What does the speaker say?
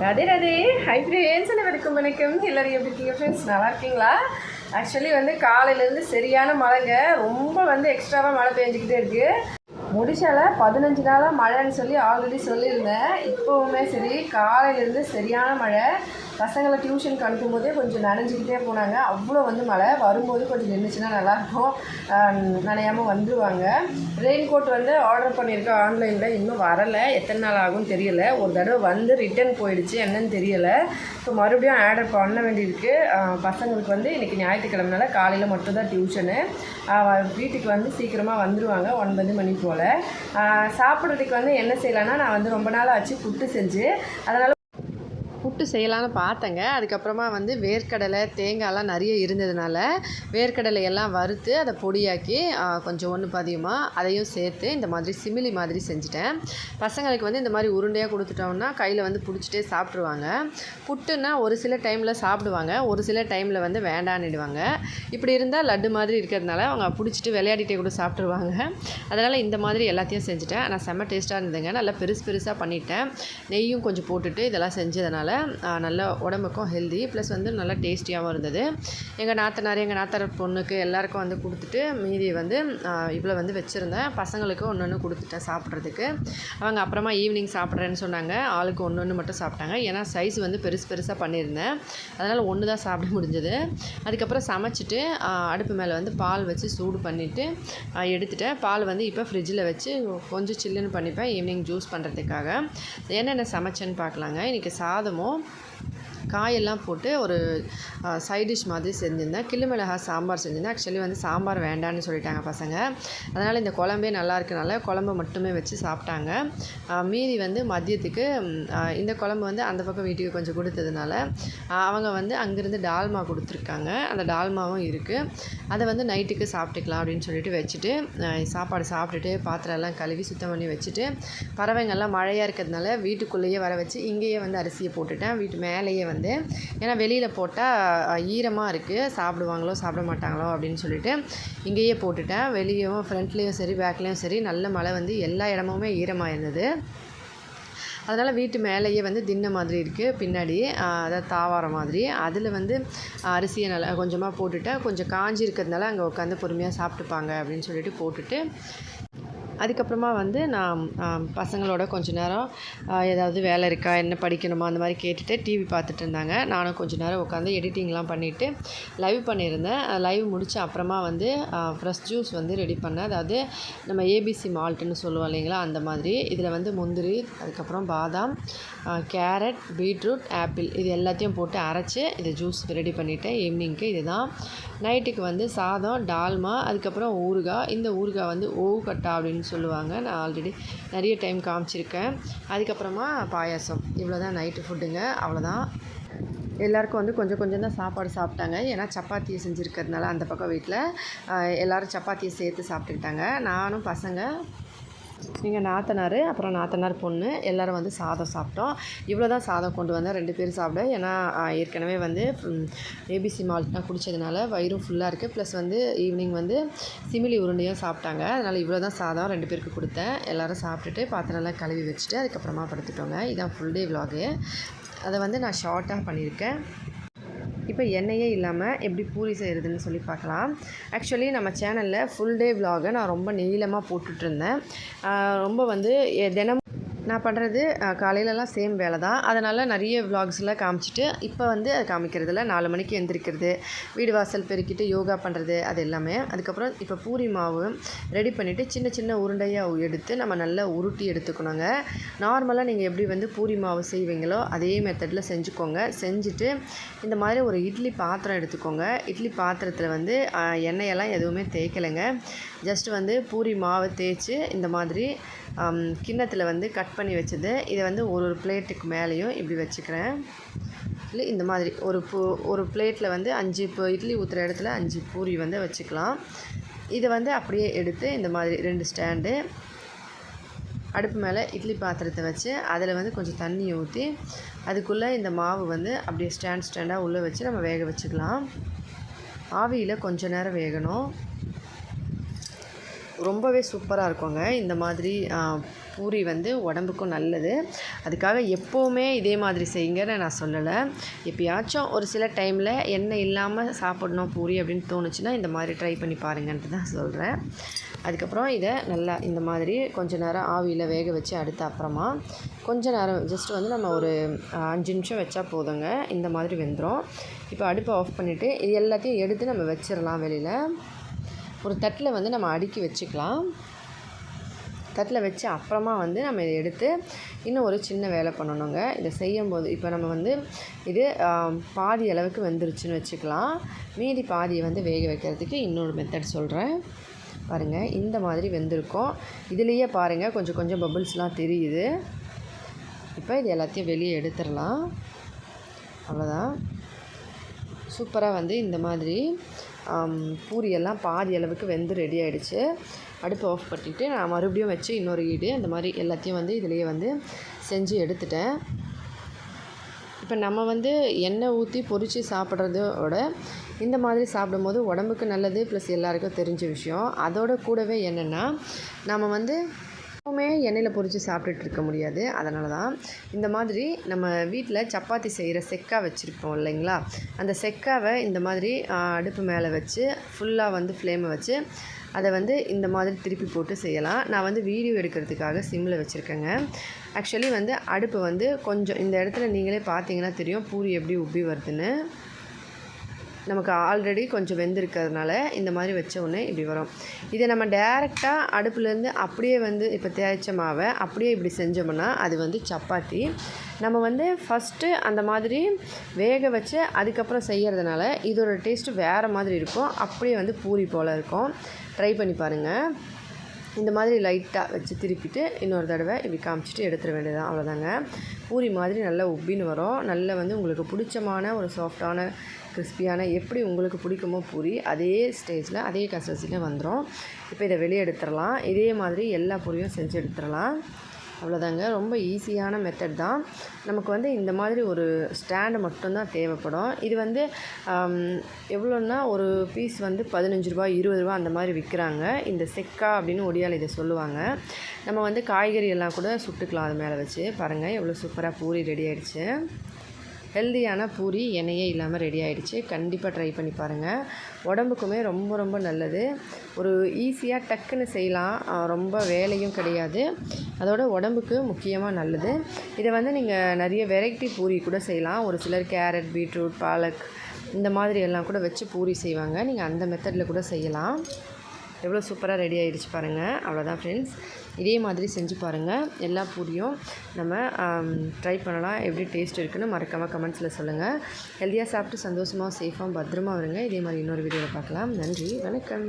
ரதே ரதே. Hi friends அனைவருக்கும் வணக்கம் எல்லோரும் எப்படி இருக்கீங்க ஃப்ரெண்ட்ஸ் நல்லா இருக்கீங்களா? ஆக்சுவலி வந்து காலையிலேருந்து சரியான மழைங்க. ரொம்ப வந்து எக்ஸ்ட்ராவாக மழை பெஞ்சிக்கிட்டே இருக்குது முடிச்சால பதினஞ்சு நாளாக மழைன்னு சொல்லி ஆல்ரெடி சொல்லியிருந்தேன். இப்போவுமே சரி காலையிலேருந்து சரியான மழை. பசங்களை டியூஷனுக்கு அனுப்பும்போதே கொஞ்சம் நனைஞ்சிக்கிட்டே போனாங்க. அவ்வளோ வந்து மழை. வரும்போது கொஞ்சம் நின்றுச்சுன்னா நல்லாயிருக்கும். நனையாமல் வந்துடுவாங்க ரெயின் கோட் வந்து ஆர்டர் பண்ணியிருக்கேன் ஆன்லைனில் இன்னும் வரலை. எத்தனை நாள் ஆகும்னு தெரியல. ஒரு தடவை வந்து ரிட்டர்ன் போயிடுச்சு. என்னன்னு தெரியலை. இப்போ மறுபடியும் ஆர்டர் பண்ண வேண்டியிருக்கு. பசங்களுக்கு வந்து இன்றைக்கி ஞாயிற்றுக்கிழமனால காலையில் மட்டும்தான் டியூஷனு வீட்டுக்கு வந்து சீக்கிரமாக வந்துடுவாங்க ஒன்பது மணி போல். சாப்பிட்றதுக்கு வந்து என்ன செய்யலான்னா நான் வந்து ரொம்ப நாள் ஆச்சு புட்டு செஞ்சு அதனால் புட்டு செய்யலான்னு பார்த்தேங்க. அதுக்கப்புறமா வந்து வேர்க்கடலை தேங்காய்லாம் நிறைய இருந்ததுனால வேர்க்கடலை எல்லாம் வறுத்து அதை பொடியாக்கி கொஞ்சம் ஒன்று பதியமாக அதையும் சேர்த்து இந்த மாதிரி சிமிலி மாதிரி செஞ்சுட்டேன். பசங்களுக்கு வந்து இந்த மாதிரி உருண்டையாக கொடுத்துட்டோம்னா கையில் வந்து பிடிச்சிட்டே சாப்பிட்ருவாங்க புட்டுன்னா ஒரு சில டைமில் சாப்பிடுவாங்க ஒரு சில டைமில் வந்து வேண்டான்னுடுவாங்க. இப்படி இருந்தால் லட்டு மாதிரி இருக்கிறதுனால அவங்க பிடிச்சிட்டு விளையாடிட்டே கூட சாப்பிட்ருவாங்க அதனால் இந்த மாதிரி எல்லாத்தையும் செஞ்சுட்டேன். ஆனால் செம்ம டேஸ்ட்டாக இருந்ததுங்க. நல்லா பெருசு பெருசாக பண்ணிட்டேன். நெய்யும் கொஞ்சம் போட்டுட்டு இதெல்லாம் செஞ்சதுனால நல்ல உடம்புக்கும் ஹெல்தி ப்ளஸ் வந்து நல்லா டேஸ்டியாகவும் இருந்தது. எங்கள் நாத்தனார் எங்கள் நாத்தனார் பொண்ணுக்கு எல்லாருக்கும் வந்து கொடுத்துட்டு மீதி வந்து இவ்வளோ வந்து வச்சுருந்தேன். பசங்களுக்கு ஒன்று ஒன்று கொடுத்துட்டேன் சாப்பிட்றதுக்கு. அவங்க அப்புறமா ஈவினிங் சாப்பிட்றேன்னு சொன்னாங்க. ஆளுக்கு ஒன்று ஒன்று மட்டும் சாப்பிட்டாங்க. ஏன்னா சைஸ் வந்து பெருசு பெருசாக பண்ணியிருந்தேன். அதனால் ஒன்று தான் சாப்பிட முடிஞ்சது. அதுக்கப்புறம் சமைச்சிட்டு அடுப்பு மேலே வந்து பால் வச்சு சூடு பண்ணிவிட்டு எடுத்துட்டேன். பால் வந்து இப்போ ஃப்ரிட்ஜில் வச்சு கொஞ்சம் சில்லுன்னு பண்ணிப்பேன். ஈவினிங் ஜூஸ் பண்ணுறதுக்காக என்னென்ன சமைச்சேன்னு பார்க்கலாங்க இன்றைக்கி சாதமும் bom? காயெல்லாம் போட்டு ஒரு சைட் டிஷ் மாதிரி செஞ்சுருந்தேன். கிள்ளு மிளகா சாம்பார் செஞ்சுருந்தேன். ஆக்சுவலி வந்து சாம்பார் வேண்டான்னு சொல்லிட்டாங்க பசங்க. அதனால் இந்த குழம்பே நல்லா இருக்கனால குழம்பு மட்டுமே வச்சு சாப்பிட்டாங்க. மீதி வந்து மதியத்துக்கு இந்த குழம்பு வந்து அந்த பக்கம் வீட்டுக்கு கொஞ்சம் கொடுத்ததுனால அவங்க வந்து அங்கேருந்து டால்மா கொடுத்துருக்காங்க. அந்த டால்மாவும் இருக்குது அதை வந்து நைட்டுக்கு சாப்பிட்டுக்கலாம் அப்படின்னு சொல்லிட்டு வச்சுட்டு சாப்பாடு சாப்பிட்டுட்டு பாத்திரம் எல்லாம் கழுவி சுத்தம் பண்ணி வச்சுட்டு பறவைங்கள்லாம் மழையாக இருக்கிறதுனால வீட்டுக்குள்ளேயே வர வச்சு இங்கேயே வந்து அரிசியை போட்டுட்டேன். வீட்டு மேலேயே வந்து வந்து ஏன்னா வெளியில் போட்டால் ஈரமாக இருக்குது சாப்பிடுவாங்களோ சாப்பிட மாட்டாங்களோ அப்படின்னு சொல்லிட்டு இங்கேயே போட்டுட்டேன். வெளியேவும் ஃப்ரண்ட்லேயும் சரி பேக்லேயும் சரி நல்ல மழை வந்து எல்லா இடமுமே ஈரமாக இருந்தது அதனால் வீட்டு மேலேயே வந்து தின்ன மாதிரி இருக்குது பின்னாடி அதாவது தாவாரம் மாதிரி. அதில் வந்து அரிசியை நல்லா கொஞ்சமாக போட்டுட்டேன். கொஞ்சம் காஞ்சி இருக்கிறதுனால அங்கே உட்காந்து பொறுமையாக சாப்பிட்டுப்பாங்க அப்படின்னு சொல்லிட்டு போட்டுட்டு அதுக்கப்புறமா வந்து நான் பசங்களோட கொஞ்ச நேரம் ஏதாவது வேலை இருக்கா என்ன படிக்கணுமா அந்த மாதிரி கேட்டுட்டு டிவி பார்த்துட்டு இருந்தாங்க. நானும் கொஞ்ச நேரம் உட்காந்து எடிட்டிங்லாம் பண்ணிவிட்டு லைவ் பண்ணியிருந்தேன். லைவ் முடிச்ச அப்புறமா வந்து ஃப்ரெஷ் ஜூஸ் வந்து ரெடி பண்ணேன். அதாவது நம்ம ஏபிசி மால்ட்டுன்னு சொல்லுவோம் இல்லைங்களா அந்த மாதிரி. இதில் வந்து முந்திரி அதுக்கப்புறம் பாதாம் கேரட் பீட்ரூட் ஆப்பிள் இது எல்லாத்தையும் போட்டு அரைச்சி இதை ஜூஸ் ரெடி பண்ணிவிட்டேன் ஈவினிங்க்கு இதுதான். நைட்டுக்கு வந்து சாதம் டால்மா அதுக்கப்புறம் ஊறுகாய். இந்த ஊறுகாய் வந்து ஓவு கட்டா அப்படின்னு சொல்லுவாங்க. நான் ஆல்ரெடி நிறைய டைம் காமிச்சிருக்கேன். அதுக்கப்புறமா பாயாசம். இவ்வளோ தான் நைட்டு ஃபுட்டுங்க அவ்வளோதான் எல்லாருக்கும் வந்து கொஞ்சம் கொஞ்சம் தான் சாப்பாடு சாப்பிட்டாங்க. ஏன்னா சப்பாத்தியை செஞ்சுருக்கிறதுனால அந்த பக்கம் வீட்டில் எல்லோரும் சப்பாத்தியை சேர்த்து சாப்பிட்டுக்கிட்டாங்க. நானும் பசங்க எங்கள் நாத்தனார் அப்புறம் நாத்தனார் பொண்ணு எல்லோரும் வந்து சாதம் சாப்பிட்டோம். இவ்வளோ தான் சாதம் கொண்டு வந்தேன். ரெண்டு பேரும் சாப்பிட ஏன்னா ஏற்கனவே வந்து ஏபிசி மால்ட்லாம் குடித்ததுனால வயிறும் ஃபுல்லாக இருக்குது ப்ளஸ் வந்து ஈவினிங் வந்து சிமிலி உருண்டையும் சாப்பிட்டாங்க. அதனால் இவ்வளோ தான் சாதம் ரெண்டு பேருக்கு கொடுத்தேன். எல்லோரும் சாப்பிட்டுட்டு பாத்திரம்லாம் கழுவி வச்சுட்டு அதுக்கப்புறமா படுத்துட்டோங்க. இதான் ஃபுல் டே விலாகு அதை வந்து நான் ஷார்ட்டாக பண்ணியிருக்கேன். இப்போ எண்ணெயே இல்லாமல் எப்படி பூரி செய்கிறதுன்னு சொல்லி பார்க்கலாம். ஆக்சுவலி நம்ம சேனலில் ஃபுல் டே விலாகை நான் ரொம்ப நீளமாக போட்டுட்ருந்தேன் ரொம்ப வந்து எ- தினம் நான் பண்ணுறது காலையிலலாம் சேம் வேலை தான் அதனால் நிறைய விலாக்ஸ்லாம் காமிச்சிட்டு இப்போ வந்து அது காமிக்கிறதுல நாலு மணிக்கு எந்திரிக்கிறது வீடு வாசல் பெருக்கிட்டு யோகா பண்ணுறது அது எல்லாமே. அதுக்கப்புறம் இப்போ பூரி மாவு ரெடி பண்ணிவிட்டு சின்ன சின்ன உருண்டையாக எடுத்து நம்ம நல்லா உருட்டி எடுத்துக்கணுங்க. நார்மலாக நீங்கள் எப்படி வந்து பூரி மாவு செய்வீங்களோ அதே மெத்தடில் செஞ்சுக்கோங்க. செஞ்சுட்டு இந்த மாதிரி ஒரு இட்லி பாத்திரம் எடுத்துக்கோங்க. இட்லி பாத்திரத்தில் வந்து எண்ணெயெல்லாம் எதுவுமே தேய்க்கலைங்க. ஜஸ்ட் வந்து பூரி மாவை தேய்ச்சி இந்த மாதிரி கிண்ணத்தில் வந்து கட் பண்ணி வச்சது. இதை வந்து ஒரு ஒரு பிளேட்டுக்கு மேலேயும் இப்படி வச்சுக்கிறேன். இல்லை இந்த மாதிரி ஒரு பூ ஒரு பிளேட்டில் வந்து அஞ்சு இப்போ இட்லி ஊற்றுற இடத்துல அஞ்சு பூரி வந்து வச்சுக்கலாம். இதை வந்து அப்படியே எடுத்து இந்த மாதிரி ரெண்டு ஸ்டாண்டு அடுப்பு மேலே இட்லி பாத்திரத்தை வச்சு அதில் வந்து கொஞ்சம் தண்ணி ஊற்றி அதுக்குள்ளே இந்த மாவு வந்து அப்படியே ஸ்டாண்ட் ஸ்டாண்டாக உள்ளே வச்சு நம்ம வேக வச்சுக்கலாம். ஆவியில் கொஞ்ச நேரம் வேகணும். ரொம்பவே சூப்பராக இருக்குங்க. இந்த மாதிரி பூரி வந்து உடம்புக்கும் நல்லது. அதுக்காக எப்போவுமே இதே மாதிரி செய்யுங்கன்னு நான் சொல்லலை. எப்பயாச்சும் ஒரு சில டைமில் எண்ணெய் இல்லாமல் சாப்பிடணும் பூரி அப்படின்னு தோணுச்சுன்னா இந்த மாதிரி ட்ரை பண்ணி பாருங்கன்ட்டு தான் சொல்கிறேன் அதுக்கப்புறம் இதை நல்லா இந்த மாதிரி கொஞ்ச நேரம் ஆவியில் வேக வச்சு அடுத்த அப்புறமா கொஞ்ச நேரம் ஜஸ்ட் வந்து நம்ம ஒரு அஞ்சு நிமிஷம் வச்சா போதுங்க. இந்த மாதிரி வெந்துடும் இப்போ அடுப்பை ஆஃப் பண்ணிவிட்டு இது எல்லாத்தையும் எடுத்து நம்ம வச்சிடலாம் வெளியில். ஒரு தட்டில் வந்து நம்ம அடுக்கி வச்சுக்கலாம். தட்டில் வச்சு அப்புறமா வந்து நம்ம இதை எடுத்து இன்னும் ஒரு சின்ன வேலை பண்ணணுங்க. இதை செய்யும்போது இப்போ நம்ம வந்து இது பாதி அளவுக்கு வெந்துருச்சுன்னு வச்சுக்கலாம். மீதி பாதியை வந்து வேக வைக்கிறதுக்கு இன்னொரு மெத்தட் சொல்கிறேன் பாருங்கள் இந்த மாதிரி வெந்திருக்கும். இதுலேயே பாருங்கள் கொஞ்சம் கொஞ்சம் பபுள்ஸ்லாம் தெரியுது. இப்போ இது எல்லாத்தையும் வெளியே எடுத்துடலாம். அவ்வளோதான். சூப்பராக வந்து இந்த மாதிரி பூரியெல்லாம் பாதி அளவுக்கு வெந்து ரெடி ஆகிடுச்சு அடுப்பு ஆஃப் பண்ணிட்டு நான் மறுபடியும் வச்சு இன்னொரு ஈடு அந்த மாதிரி எல்லாத்தையும் வந்து இதுலேயே வந்து செஞ்சு எடுத்துட்டேன். இப்போ நம்ம வந்து எண்ணெய் ஊற்றி பொரித்து சாப்பிட்றதோட இந்த மாதிரி சாப்பிடும்போது உடம்புக்கு நல்லது ப்ளஸ் எல்லாருக்கும் தெரிஞ்ச விஷயம். அதோட கூடவே என்னென்னா நம்ம வந்து எப்போவுமே எண்ணெயில் பொறிச்சு சாப்பிட்டுட்டு இருக்க முடியாது. அதனால தான் இந்த மாதிரி நம்ம வீட்டில் சப்பாத்தி செய்கிற செக்கா வச்சுருப்போம் இல்லைங்களா? அந்த செக்காவை இந்த மாதிரி அடுப்பு மேலே வச்சு ஃபுல்லாக வந்து ஃப்ளேமை வச்சு அதை வந்து இந்த மாதிரி திருப்பி போட்டு செய்யலாம். நான் வந்து வீடியோ எடுக்கிறதுக்காக சிம்மில் வச்சுருக்கேங்க. ஆக்சுவலி வந்து அடுப்பு வந்து கொஞ்சம் இந்த இடத்துல நீங்களே பார்த்தீங்கன்னா தெரியும் பூரி எப்படி உப்பி வருதுன்னு. நமக்கு ஆல்ரெடி கொஞ்சம் வெந்திருக்கிறதுனால இந்த மாதிரி வச்ச உடனே இப்படி வரும். இதை நம்ம டேரெக்டாக அடுப்புலேருந்து அப்படியே வந்து இப்போ தேய்ச்ச மாவை அப்படியே இப்படி செஞ்சோம்னா அது வந்து சப்பாத்தி. நம்ம வந்து ஃபஸ்ட்டு அந்த மாதிரி வேக வச்சு அதுக்கப்புறம் செய்கிறதுனால இதோட டேஸ்ட்டு வேறு மாதிரி இருக்கும். அப்படியே வந்து பூரி போல் இருக்கும். ட்ரை பண்ணி பாருங்கள் இந்த மாதிரி லைட்டாக வச்சு திருப்பிட்டு இன்னொரு தடவை இப்படி காமிச்சிட்டு எடுத்துட வேண்டியதான் அவ்வளோதாங்க பூரி மாதிரி நல்லா உப்பின்னு வரும். நல்ல வந்து உங்களுக்கு பிடிச்சமான ஒரு சாஃப்டான கிறிஸ்பியான எப்படி உங்களுக்கு பிடிக்குமோ பூரி அதே ஸ்டேஜில் அதே கன்சிஸ்டன்சியில் வந்துடும் இப்போ இதை வெளியே எடுத்துடலாம். இதே மாதிரி எல்லா பூரியும் செஞ்சு எடுத்துடலாம். அவ்வளோதாங்க ரொம்ப ஈஸியான மெத்தட் தான். நமக்கு வந்து இந்த மாதிரி ஒரு ஸ்டாண்டு மட்டும்தான் தேவைப்படும். இது வந்து எவ்வளோன்னா ஒரு பீஸ் வந்து பதினஞ்சு ரூபா இருபது ரூபா அந்த மாதிரி விற்கிறாங்க இந்த செக்கா அப்படின்னு ஒடியால் இதை சொல்லுவாங்க. நம்ம வந்து காய்கறி எல்லாம் கூட சுட்டுக்கலாம் அது மேலே வச்சு. பாருங்கள் எவ்வளோ சூப்பராக பூரி ரெடி ஆயிடுச்சு. ஹெல்தியான பூரி எண்ணெயே இல்லாமல் ரெடி ஆகிடுச்சு கண்டிப்பாக ட்ரை பண்ணி பாருங்கள் உடம்புக்குமே ரொம்ப ரொம்ப நல்லது. ஒரு ஈஸியாக டக்குன்னு செய்யலாம். ரொம்ப வேலையும் கிடையாது. அதோட உடம்புக்கு முக்கியமாக நல்லது. இதை வந்து நீங்கள் நிறைய வெரைட்டி பூரி கூட செய்யலாம். ஒரு சிலர் கேரட் பீட்ரூட் பாலக் இந்த மாதிரி எல்லாம் கூட வச்சு பூரி செய்வாங்க. நீங்கள் அந்த மெத்தடில் கூட செய்யலாம். எவ்வளோ சூப்பராக ரெடி ஆகிடுச்சு பாருங்கள் அவ்வளோதான் ஃப்ரெண்ட்ஸ் இதே மாதிரி செஞ்சு பாருங்கள் எல்லா பூரியும் நம்ம ட்ரை பண்ணலாம். எப்படி டேஸ்ட் இருக்குன்னு மறக்காமல் கமெண்ட்ஸில் சொல்லுங்கள் ஹெல்த்தியாக சாப்பிட்டு சந்தோஷமாக சேஃபாக பத்திரமா வருங்க இதே மாதிரி இன்னொரு வீடியோவில் பார்க்கலாம். நன்றி. வணக்கம்.